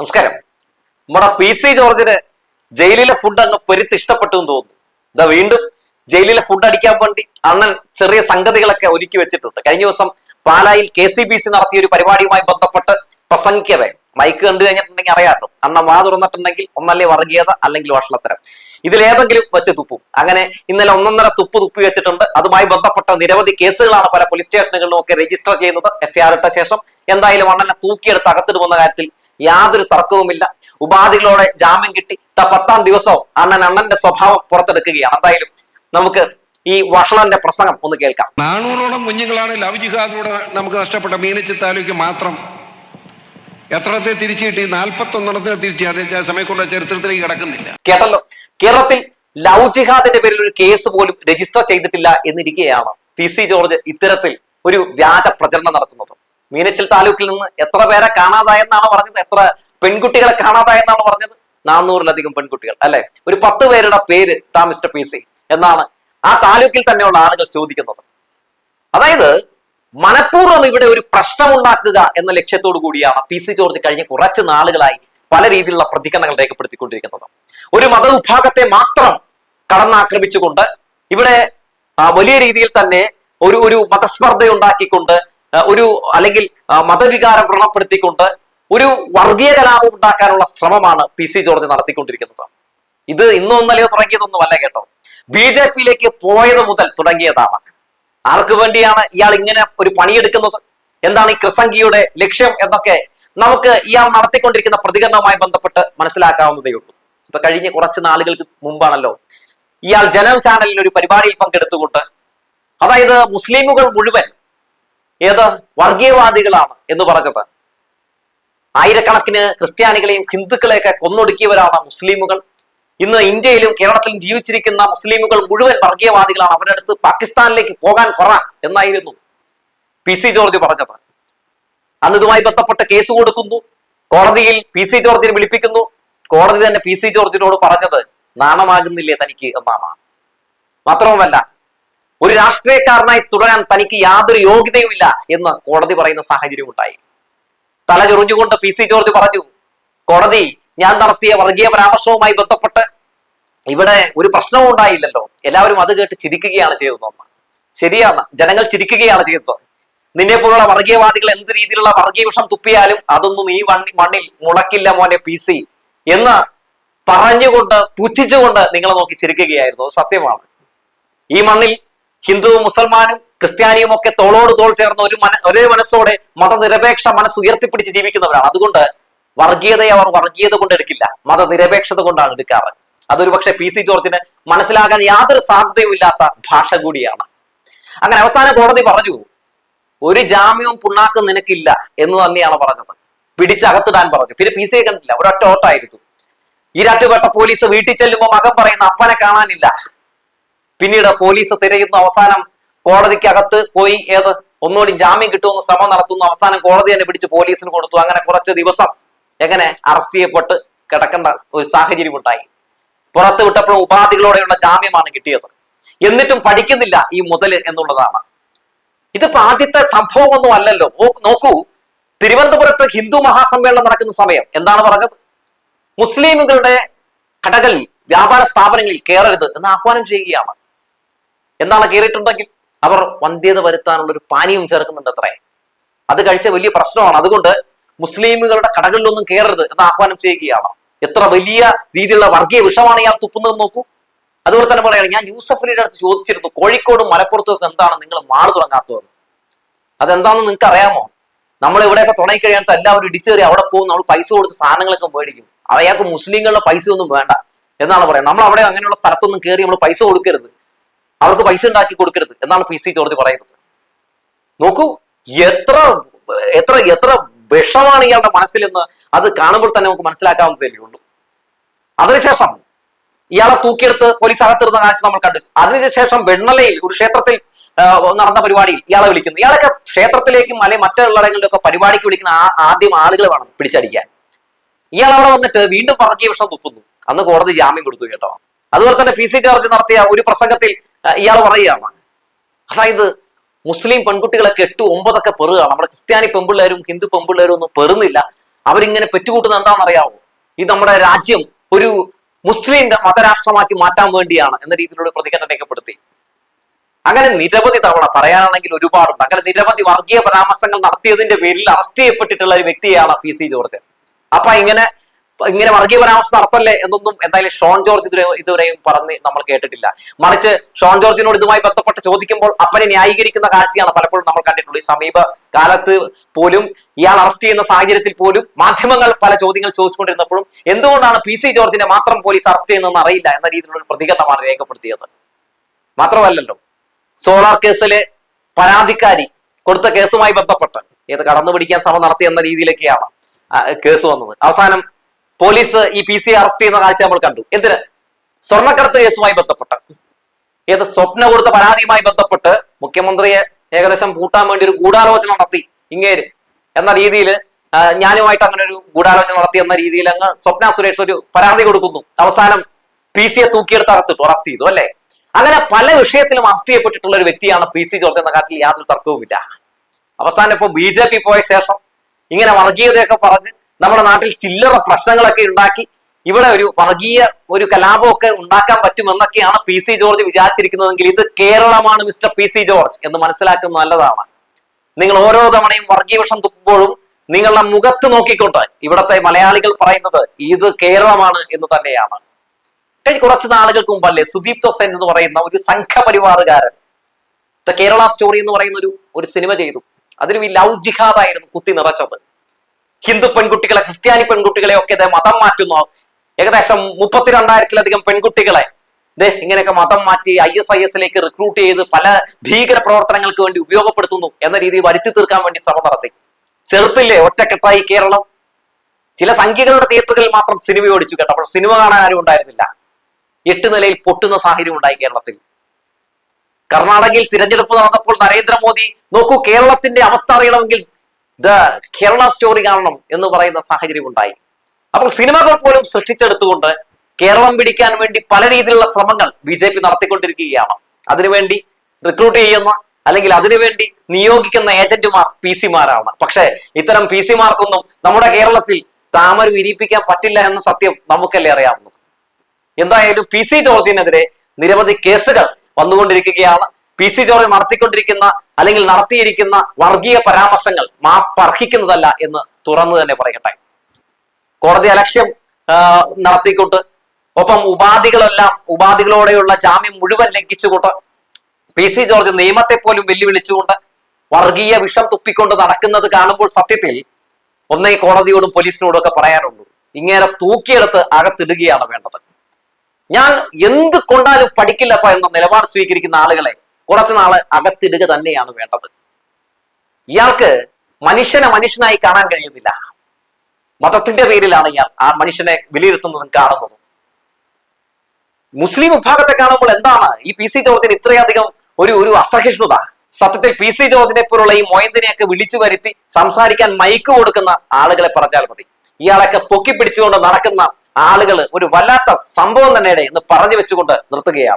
നമസ്കാരം. നമ്മുടെ P C ജോർജിന് ജയിലിലെ ഫുഡ് അങ്ങ് പെരുത്ത് ഇഷ്ടപ്പെട്ടു എന്ന് തോന്നുന്നു. ഇതാ വീണ്ടും ജയിലിലെ ഫുഡ് അടിക്കാൻ വേണ്ടി അണ്ണൻ ചെറിയ സംഗതികളൊക്കെ ഒരുക്കി വെച്ചിട്ടുണ്ട്. കഴിഞ്ഞ ദിവസം പാലായിൽ കെ സി ബി സി നടത്തിയ ഒരു പരിപാടിയുമായി ബന്ധപ്പെട്ട് പ്രസംഗിക്കവേ. മൈക്ക് കണ്ടു കഴിഞ്ഞിട്ടുണ്ടെങ്കിൽ അറിയാട്ടോ അണ്ണൻ വാ തുറന്നിട്ടുണ്ടെങ്കിൽ ഒന്നല്ലേ വർഗീയത അല്ലെങ്കിൽ വഷളത്തരം. ഇതിലേതെങ്കിലും വെച്ച് തുപ്പും. അങ്ങനെ ഇന്നലെ ഒന്നൊന്നര തുപ്പ് തുപ്പി വെച്ചിട്ടുണ്ട്. അതുമായി ബന്ധപ്പെട്ട നിരവധി കേസുകളാണ് പല പോലീസ് സ്റ്റേഷനുകളിലും ഒക്കെ രജിസ്റ്റർ ചെയ്യുന്നത്. എഫ്ഐആർ ഇട്ട ശേഷം എന്തായാലും അണ്ണനെ തൂക്കിയെടുത്ത് അകത്തിടുമെന്ന കാര്യത്തിൽ യാതൊരു തർക്കവുമില്ല. ഉപാധികളോടെ ജാമ്യം കിട്ടി. പത്താം ദിവസവും അണ്ണൻ അണ്ണന്റെ സ്വഭാവം പുറത്തെടുക്കുകയാണ്. എന്തായാലും നമുക്ക് ഈ വഷളന്റെ പ്രസംഗം ഒന്ന് കേൾക്കാം. നാനൂറോളം കുഞ്ഞുങ്ങളാണ് ലവ് ജിഹാദിലൂടെ നമുക്ക് നഷ്ടപ്പെട്ട മീനച്ചി താലൂക്ക് മാത്രം. എത്രത്തെ തിരിച്ചു കിട്ടി? നാൽപ്പത്തി ഒന്നെണ്ണത്തിനെ തിരിച്ചു സമയക്കുള്ള ചരിത്രത്തിലേക്ക് കിടക്കുന്നില്ല. കേട്ടല്ലോ? കേരളത്തിൽ ലവ് ജിഹാദിന്റെ പേരിൽ ഒരു കേസ് പോലും രജിസ്റ്റർ ചെയ്തിട്ടില്ല എന്നിരിക്കുകയാണ് പി സി ജോർജ് ഇത്തരത്തിൽ ഒരു വ്യാജ പ്രചരണം നടത്തുന്നത്. മീനച്ചിൽ താലൂക്കിൽ നിന്ന് എത്ര പേരെ കാണാതായെന്നാണ് പറഞ്ഞത്? എത്ര പെൺകുട്ടികളെ കാണാതായെന്നാണ് പറഞ്ഞത്? നാനൂറിലധികം പെൺകുട്ടികൾ അല്ലെ? ഒരു പത്ത് പേരുടെ പേര് താ മിസ്റ്റർ പി സി എന്നാണ് ആ താലൂക്കിൽ തന്നെയുള്ള ആളുകൾ ചോദിക്കുന്നത്. അതായത് മനഃപൂർവം ഇവിടെ ഒരു പ്രശ്നമുണ്ടാക്കുക എന്ന ലക്ഷ്യത്തോടു കൂടിയാണ് പി സി ജോർജ് കഴിഞ്ഞ കുറച്ച് നാളുകളായി പല രീതിയിലുള്ള പ്രതികരണങ്ങൾ രേഖപ്പെടുത്തിക്കൊണ്ടിരിക്കുന്നത്. ഒരു മതവിഭാഗത്തെ മാത്രം കടന്നാക്രമിച്ചുകൊണ്ട് ഇവിടെ വലിയ രീതിയിൽ തന്നെ ഒരു ഒരു മതസ്പർദ്ധ ഉണ്ടാക്കിക്കൊണ്ട് ഒരു അല്ലെങ്കിൽ മതവികാരം വ്രണപ്പെടുത്തിക്കൊണ്ട് ഒരു വർഗീയ കലാപം ഉണ്ടാക്കാനുള്ള ശ്രമമാണ് പി സി ജോർജ് നടത്തിക്കൊണ്ടിരിക്കുന്നത്. ഇത് ഇന്നോ ഇന്നലെയോ തുടങ്ങിയതൊന്നുമല്ല കേട്ടോ. ബി ജെ പിയിലേക്ക് പോയത് മുതൽ തുടങ്ങിയതാണ്. ആർക്ക് വേണ്ടിയാണ് ഇയാൾ ഇങ്ങനെ ഒരു പണിയെടുക്കുന്നത്? എന്താണ് ഈ കൃസംഗിയുടെ ലക്ഷ്യം എന്നൊക്കെ നമുക്ക് ഇയാൾ നടത്തിക്കൊണ്ടിരിക്കുന്ന പ്രതികരണവുമായി ബന്ധപ്പെട്ട് മനസ്സിലാക്കാവുന്നതേ ഉള്ളൂ. ഇപ്പൊ കഴിഞ്ഞ കുറച്ച് നാളുകൾക്ക് മുമ്പാണല്ലോ ഇയാൾ ജനം ചാനലിൽ ഒരു പരിപാടിയിൽ പങ്കെടുത്തുകൊണ്ട് അതായത് മുസ്ലിമുകൾ മുഴുവൻ ഏത്? വർഗീയവാദികളാണ് എന്ന് പറഞ്ഞത്. ആയിരക്കണക്കിന് ക്രിസ്ത്യാനികളെയും ഹിന്ദുക്കളെയൊക്കെ കൊന്നൊടുക്കിയവരാണ് മുസ്ലിമുകൾ. ഇന്ന് ഇന്ത്യയിലും കേരളത്തിലും ജീവിച്ചിരിക്കുന്ന മുസ്ലിമുകൾ മുഴുവൻ വർഗീയവാദികളാണ്. അവരുടെ അടുത്ത് പാകിസ്ഥാനിലേക്ക് പോകാൻ പറ എന്നായിരുന്നു പി സി ജോർജ് പറഞ്ഞത്. അന്ന് ഇതുമായി ബന്ധപ്പെട്ട് കേസ് കൊടുക്കുന്നു. കോടതിയിൽ പി സി ജോർജിനെ വിളിപ്പിക്കുന്നു. കോടതി തന്നെ പി സി ജോർജിനോട് പറഞ്ഞത് നാണമാകുന്നില്ലേ തനിക്ക് എന്നാണ്. മാത്രവുമല്ല ഒരു രാഷ്ട്രീയക്കാരനായി തുടരാൻ തനിക്ക് യാതൊരു യോഗ്യതയുമില്ല എന്ന് കോടതി പറയുന്ന സാഹചര്യം ഉണ്ടായി. തല ചൊറിഞ്ഞുകൊണ്ട് പി സി ജോർജ് പറഞ്ഞു കോടതി ഞാൻ നടത്തിയ വർഗീയ പരാമർശവുമായി ബന്ധപ്പെട്ട് ഇവിടെ ഒരു പ്രശ്നവും ഉണ്ടായില്ലല്ലോ. എല്ലാവരും അത് കേട്ട് ചിരിക്കുകയാണ് ചെയ്തതെന്ന് ശരിയാണ് ജനങ്ങൾ ചിരിക്കുകയാണ് ചെയ്തത് നിന്നെ പോലുള്ള വർഗീയവാദികൾ എന്ത് രീതിയിലുള്ള വർഗീയ വിഷം തുപ്പിയാലും അതൊന്നും ഈ മണ്ണി മണ്ണിൽ മുളക്കില്ല മോനെ പി സി എന്ന് പറഞ്ഞുകൊണ്ട് പുച്ഛിച്ചുകൊണ്ട് നിങ്ങളെ നോക്കി ചിരിക്കുകയായിരുന്നു. സത്യമാണ്. ഈ മണ്ണിൽ ഹിന്ദുവും മുസൽമാനും ക്രിസ്ത്യാനിയും ഒക്കെ തോളോട് തോൾ ചേർന്ന് ഒരു മന ഒരേ മനസ്സോടെ മതനിരപേക്ഷ മനസ്സ് ഉയർത്തിപ്പിടിച്ച് ജീവിക്കുന്നവരാണ്. അതുകൊണ്ട് വർഗീയതയെ അവർ വർഗീയത കൊണ്ട് എടുക്കില്ല. മതനിരപേക്ഷത കൊണ്ടാണ് എടുക്കാറ്. അതൊരു പക്ഷേ പി സി ജോർജിന് മനസ്സിലാകാൻ യാതൊരു സാധ്യതയും ഇല്ലാത്ത ഭാഷ കൂടിയാണ്. അങ്ങനെ അവസാന കോടതി പറഞ്ഞു ഒരു ജാമ്യവും പുണ്ണാക്കും നിനക്കില്ല എന്ന് തന്നെയാണ് പറഞ്ഞത്. പിടിച്ചകത്തിടാൻ പറഞ്ഞു. പിന്നെ പി സിയെ കണ്ടില്ല ഒരൊറ്റ ഓട്ടായിരുന്നു ഈ ഈരാറ്റുപേട്ട പോലീസ് വീട്ടിൽ ചെല്ലുമ്പോൾ മകൻ പറയുന്ന അപ്പനെ കാണാനില്ല. പിന്നീട് പോലീസ് തിരയുന്നു. അവസാനം കോടതിക്കകത്ത് പോയി ഏത്? ഒന്നുകൂടി ജാമ്യം കിട്ടുമെന്ന് ശ്രമം നടത്തുന്നു. അവസാനം കോടതി തന്നെ പിടിച്ച് പോലീസിന് കൊടുത്തു. അങ്ങനെ കുറച്ച് ദിവസം എങ്ങനെ അറസ്റ്റ് ചെയ്യപ്പെട്ട് കിടക്കേണ്ട ഒരു സാഹചര്യം ഉണ്ടായി. പുറത്ത് വിട്ടപ്പോഴും ഉപാധികളോടെയുള്ള ജാമ്യമാണ് കിട്ടിയത്. എന്നിട്ടും പഠിക്കുന്നില്ല ഈ മുതൽ എന്നുള്ളതാണ്. ഇതിപ്പോ ആദ്യത്തെ സംഭവമൊന്നും അല്ലല്ലോ. നോക്കൂ. തിരുവനന്തപുരത്ത് ഹിന്ദു മഹാസമ്മേളനം നടക്കുന്ന സമയം. എന്താണ് പറഞ്ഞത്? മുസ്ലിമുകളുടെ കടകളിൽ വ്യാപാര സ്ഥാപനങ്ങളിൽ കയറരുത് എന്ന് ആഹ്വാനം ചെയ്യുകയാണ്. എന്താണ് കയറിയിട്ടുണ്ടെങ്കിൽ അവർ വന്ധ്യത വരുത്താനുള്ള ഒരു പാനീയം ചേർക്കുന്നുണ്ട് അത്രേ അത് കഴിച്ച വലിയ പ്രശ്നമാണ്. അതുകൊണ്ട് മുസ്ലിമുകളുടെ കടകളിലൊന്നും കയറരുത് എന്ന് ആഹ്വാനം ചെയ്യുകയാണ്. എത്ര വലിയ രീതിയിലുള്ള വർഗീയ വിഷമാണ് ഇയാൾ തുപ്പുന്നത് നോക്കൂ. അതുപോലെ തന്നെ പറയുകയാണ് ഞാൻ യൂസഫ് അലിയുടെ അടുത്ത് ചോദിച്ചിരുന്നു കോഴിക്കോടും മലപ്പുറത്തും ഒക്കെ എന്താണ് നിങ്ങൾ മാൾ തുടങ്ങാത്തതെന്ന്? അതെന്താണെന്ന് നിങ്ങൾക്ക് അറിയാമോ? നമ്മൾ ഇവിടെയൊക്കെ തുടങ്ങി കഴിയാത്ത എല്ലാവരും ഇടിച്ചേറി അവിടെ പോകും നമ്മൾ പൈസ കൊടുത്ത് സാധനങ്ങളൊക്കെ മേടിക്കും. അയാൾക്ക് മുസ്ലിങ്ങളുടെ പൈസ ഒന്നും വേണ്ട എന്നാണ് പറയുന്നത്. നമ്മൾ അവിടെ അങ്ങനെയുള്ള സ്ഥലത്തൊന്നും കയറി നമ്മൾ പൈസ കൊടുക്കരുത്. അവർക്ക് പൈസ ഉണ്ടാക്കി കൊടുക്കരുത് എന്നാണ് പി സി ജോർജ് പറയുന്നത്. നോക്കൂ എത്ര എത്ര എത്ര വിഷമാണ് ഇയാളുടെ മനസ്സിലെന്ന് അത് കാണുമ്പോൾ തന്നെ നമുക്ക് മനസ്സിലാക്കാവുന്നതല്ലേ ഉള്ളൂ. അതിനുശേഷം ഇയാളെ തൂക്കിയെടുത്ത് പോലീസ് അകത്തിരുന്ന കാഴ്ച നമ്മൾ കണ്ടു. അതിനുശേഷം വെണ്ണലയിൽ ഒരു ക്ഷേത്രത്തിൽ നടന്ന പരിപാടിയിൽ ഇയാളെ വിളിക്കുന്നു. ഇയാളൊക്കെ ക്ഷേത്രത്തിലേക്കും അല്ലെങ്കിൽ മറ്റുള്ളടങ്ങളിലൊക്കെ പരിപാടിക്ക് വിളിക്കുന്ന ആദ്യം ആളുകൾ വേണം പിടിച്ചടിക്കാൻ. ഇയാൾ അവിടെ വന്നിട്ട് വീണ്ടും വർഗീയ വിഷം തുപ്പുന്നു. അന്ന് കോടതി ജാമ്യം കൊടുത്തു കേട്ടോ. അതുപോലെ തന്നെ പി സി ജോർജ് നടത്തിയ ഒരു പ്രസംഗത്തിൽ ഇയാൾ പറയുകയാണ്. അതായത് മുസ്ലിം പെൺകുട്ടികളൊക്കെ എട്ട് ഒമ്പതൊക്കെ പെറുകയാണ്. നമ്മുടെ ക്രിസ്ത്യാനി പെൺപിള്ളേരും ഹിന്ദു പെൺപിള്ളേരും ഒന്നും പെറുന്നില്ല. അവരിങ്ങനെ പെറ്റുകൂട്ടുന്നത് എന്താണെന്നറിയാവോ? ഇത് നമ്മുടെ രാജ്യം ഒരു മുസ്ലിം മതരാഷ്ട്രമാക്കി മാറ്റാൻ വേണ്ടിയാണ് എന്ന രീതിയിലുള്ള പ്രതികരണം രേഖപ്പെടുത്തി. അങ്ങനെ നിരവധി തവണ പറയാനാണെങ്കിൽ ഒരുപാടുണ്ട്. അങ്ങനെ നിരവധി വർഗീയ പരാമർശങ്ങൾ നടത്തിയതിന്റെ പേരിൽ അറസ്റ്റ് ചെയ്യപ്പെട്ടിട്ടുള്ള ഒരു വ്യക്തിയാണ് പി സി ജോർജ്. അപ്പൊ ഇങ്ങനെ ഇങ്ങനെ വർഗീയ പരാമർശം നടത്തല്ലേ എന്നൊന്നും എന്തായാലും ഷോൺ ജോർജ് ഇതുവരെ ഇതുവരെയും പറഞ്ഞ് നമ്മൾ കേട്ടിട്ടില്ല. മറിച്ച് ഷോൺ ജോർജിനോട് ഇതുമായി ബന്ധപ്പെട്ട് ചോദിക്കുമ്പോൾ അപ്പനെ ന്യായീകരിക്കുന്ന കാഴ്ചയാണ് പലപ്പോഴും നമ്മൾ കണ്ടിട്ടുള്ളത്. ഈ സമീപ കാലത്ത് പോലും ഇയാൾ അറസ്റ്റ് ചെയ്യുന്ന സാഹചര്യത്തിൽ പോലും മാധ്യമങ്ങൾ പല ചോദ്യങ്ങൾ ചോദിച്ചുകൊണ്ടിരുന്നപ്പോഴും എന്തുകൊണ്ടാണ് പി സി ജോർജിനെ മാത്രം പോലീസ് അറസ്റ്റ് ചെയ്യുന്നതെന്ന് അറിയില്ല എന്ന രീതിയിലുള്ള ഒരു പ്രതികരണമാണ് രേഖപ്പെടുത്തിയത്. മാത്രമല്ലല്ലോ സോളാർ കേസിലെ പരാതിക്കാരി കൊടുത്ത കേസുമായി ബന്ധപ്പെട്ട് ഏത് കടന്നു പിടിക്കാൻ ശ്രമം നടത്തി എന്ന രീതിയിലൊക്കെയാണ് കേസ് വന്നത്. അവസാനം പോലീസ് ഈ പി സി അറസ്റ്റ് ചെയ്യുന്ന കാഴ്ച നമ്മൾ കണ്ടു. എന്തിന്? സ്വർണക്കടത്ത് കേസുമായി ബന്ധപ്പെട്ട്. ഏത് സ്വപ്ന കൊടുത്ത പരാതിയുമായി ബന്ധപ്പെട്ട് മുഖ്യമന്ത്രിയെ ഏകദേശം പൂട്ടാൻ വേണ്ടി ഒരു ഗൂഢാലോചന നടത്തി. ഇങ്ങേര്. എന്ന രീതിയിൽ ഞാനുമായിട്ട് അങ്ങനെ ഒരു ഗൂഢാലോചന നടത്തി എന്ന രീതിയിൽ അങ്ങ് സ്വപ്ന സുരേഷ് ഒരു പരാതി കൊടുക്കുന്നു. അവസാനം പി സിയെ തൂക്കിയെടുത്ത് അറസ്റ്റ് ചെയ്തു അല്ലേ? അങ്ങനെ പല വിഷയത്തിലും അറസ്റ്റ് ചെയ്യപ്പെട്ടിട്ടുള്ള ഒരു വ്യക്തിയാണ് പി സി ജോർജ് എന്ന കാര്യത്തിൽ യാതൊരു തർക്കവുമില്ല. അവസാനം ഇപ്പൊ ബി ജെ പി പോയ ശേഷം ഇങ്ങനെ വർഗീയതയൊക്കെ പറഞ്ഞ് നമ്മുടെ നാട്ടിൽ ചില്ലറ പ്രശ്നങ്ങളൊക്കെ ഉണ്ടാക്കി ഇവിടെ ഒരു വർഗീയ ഒരു കലാപമൊക്കെ ഉണ്ടാക്കാൻ പറ്റുമെന്നൊക്കെയാണ് പി സി ജോർജ് വിചാരിച്ചിരിക്കുന്നതെങ്കിൽ ഇത് കേരളമാണ് മിസ്റ്റർ പി സി ജോർജ് എന്ന് മനസ്സിലാക്കുന്നത് നല്ലതാണ്. നിങ്ങൾ ഓരോ തവണയും വർഗീയ വിഷം തുപ്പുമ്പോഴും നിങ്ങളുടെ മുഖത്ത് നോക്കിക്കൊണ്ട് ഇവിടത്തെ മലയാളികൾ പറയുന്നത് ഇത് കേരളമാണ് എന്ന് തന്നെയാണ്. കഴിഞ്ഞ കുറച്ച് നാളുകൾക്ക് മുമ്പല്ലേ സുദീപ് തോസൻ എന്ന് പറയുന്ന ഒരു സംഘപരിവാറുകാരൻ കേരള സ്റ്റോറി എന്ന് പറയുന്ന ഒരു ഒരു സിനിമ ചെയ്തു. അതിലും ഈ ലവ് ജിഹാദായിരുന്നു കുത്തി നിറച്ചത്. ഹിന്ദു പെൺകുട്ടികളെ ക്രിസ്ത്യാനി പെൺകുട്ടികളെ ഒക്കെ ഇത് മതം മാറ്റുന്നു. ഏകദേശം മുപ്പത്തിരണ്ടായിരത്തിലധികം പെൺകുട്ടികളെ ദേ ഇങ്ങനെയൊക്കെ മതം മാറ്റി ഐ എസ് ഐ എസിലേക്ക് റിക്രൂട്ട് ചെയ്ത് പല ഭീകര പ്രവർത്തനങ്ങൾക്ക് വേണ്ടി ഉപയോഗപ്പെടുത്തുന്നു എന്ന രീതിയിൽ വരുത്തി തീർക്കാൻ വേണ്ടി ശ്രമം നടത്തി. ചെറുത്തില്ലേ ഒറ്റക്കെട്ടായി കേരളം. ചില സംഖ്യകളുടെ തിയേറ്ററുകളിൽ മാത്രം സിനിമ ഓടിച്ചു കേട്ടോ അപ്പോൾ സിനിമ കാണാൻ ആരും ഉണ്ടായിരുന്നില്ല. എട്ട് നിലയിൽ പൊട്ടുന്ന സാഹചര്യം ഉണ്ടായി കേരളത്തിൽ. കർണാടകയിൽ തിരഞ്ഞെടുപ്പ് നടന്നപ്പോൾ നരേന്ദ്രമോദി നോക്കൂ കേരളത്തിന്റെ അവസ്ഥ അറിയണമെങ്കിൽ ദ കേരള സ്റ്റോറി കാണണം എന്ന് പറയുന്ന സാഹചര്യം ഉണ്ടായി. അപ്പോൾ സിനിമകൾ പോലും സൃഷ്ടിച്ചെടുത്തുകൊണ്ട് കേരളം പിടിക്കാൻ വേണ്ടി പല രീതിയിലുള്ള ശ്രമങ്ങൾ ബി ജെ പി നടത്തിക്കൊണ്ടിരിക്കുകയാണ്. അതിനുവേണ്ടി റിക്രൂട്ട് ചെയ്യുന്ന അല്ലെങ്കിൽ അതിനുവേണ്ടി നിയോഗിക്കുന്ന ഏജന്റുമാർ പി സിമാരാണ് പക്ഷെ ഇത്തരം പി സിമാർക്കൊന്നും നമ്മുടെ കേരളത്തിൽ താമര വിരിയിപ്പിക്കാൻ പറ്റില്ല എന്ന സത്യം നമുക്കല്ലേ അറിയാവുന്നത്? എന്തായാലും പി സി ജോർജിനെതിരെ നിരവധി കേസുകൾ വന്നുകൊണ്ടിരിക്കുകയാണ്. പി സി ജോർജ് നടത്തിക്കൊണ്ടിരിക്കുന്ന അല്ലെങ്കിൽ നടത്തിയിരിക്കുന്ന വർഗീയ പരാമർശങ്ങൾ മാപ്പർഹിക്കുന്നതല്ല എന്ന് തുറന്നു തന്നെ പറയട്ടെ. കോടതി അലക്ഷ്യം നടത്തിക്കൊണ്ട് ഒപ്പം ഉപാധികളെല്ലാം ഉപാധികളോടെയുള്ള ജാമ്യം മുഴുവൻ ലംഘിച്ചുകൊണ്ട് പി സി ജോർജ് നിയമത്തെ പോലും വെല്ലുവിളിച്ചുകൊണ്ട് വർഗീയ വിഷം തുപ്പിക്കൊണ്ട് നടക്കുന്നത് കാണുമ്പോൾ സത്യത്തിൽ ഒന്നേ കോടതിയോടും പോലീസിനോടും ഒക്കെ പറയാനുള്ളൂ ഇങ്ങനെ തൂക്കിയെടുത്ത് അകത്തിടുകയാണ് വേണ്ടത്. ഞാൻ എന്ത് കൊണ്ടാലും പഠിക്കില്ലപ്പ എന്ന നിലപാട് സ്വീകരിക്കുന്ന ആളുകളെ കുറച്ചു നാൾ അകത്തിടുക തന്നെയാണ് വേണ്ടത്. ഇയാൾക്ക് മനുഷ്യനെ മനുഷ്യനായി കാണാൻ കഴിയുന്നില്ല. മതത്തിന്റെ പേരിലാണ് ഇയാൾ ആ മനുഷ്യനെ വിലയിരുത്തുന്നതും കാണുന്നതും. മുസ്ലിം വിഭാഗത്തെ കാണുമ്പോൾ എന്താണ്? ഈ പി സി ജോർജിന് ഇത്രയധികം ഒരു ഒരു അസഹിഷ്ണുത. സത്യത്തിൽ പി സി ജോർജിനെ പോലുള്ള ഈ മൊയന്തിനെയൊക്കെ വിളിച്ചു വരുത്തി സംസാരിക്കാൻ മൈക്ക് കൊടുക്കുന്ന ആളുകളെ പറഞ്ഞാൽ മതി. ഇയാളൊക്കെ പൊക്കി പിടിച്ചുകൊണ്ട് നടക്കുന്ന ആളുകൾ ഒരു വല്ലാത്ത സംഭവം തന്നെയുടെ എന്ന് പറഞ്ഞു വെച്ചുകൊണ്ട് നിർത്തുകയാണ്.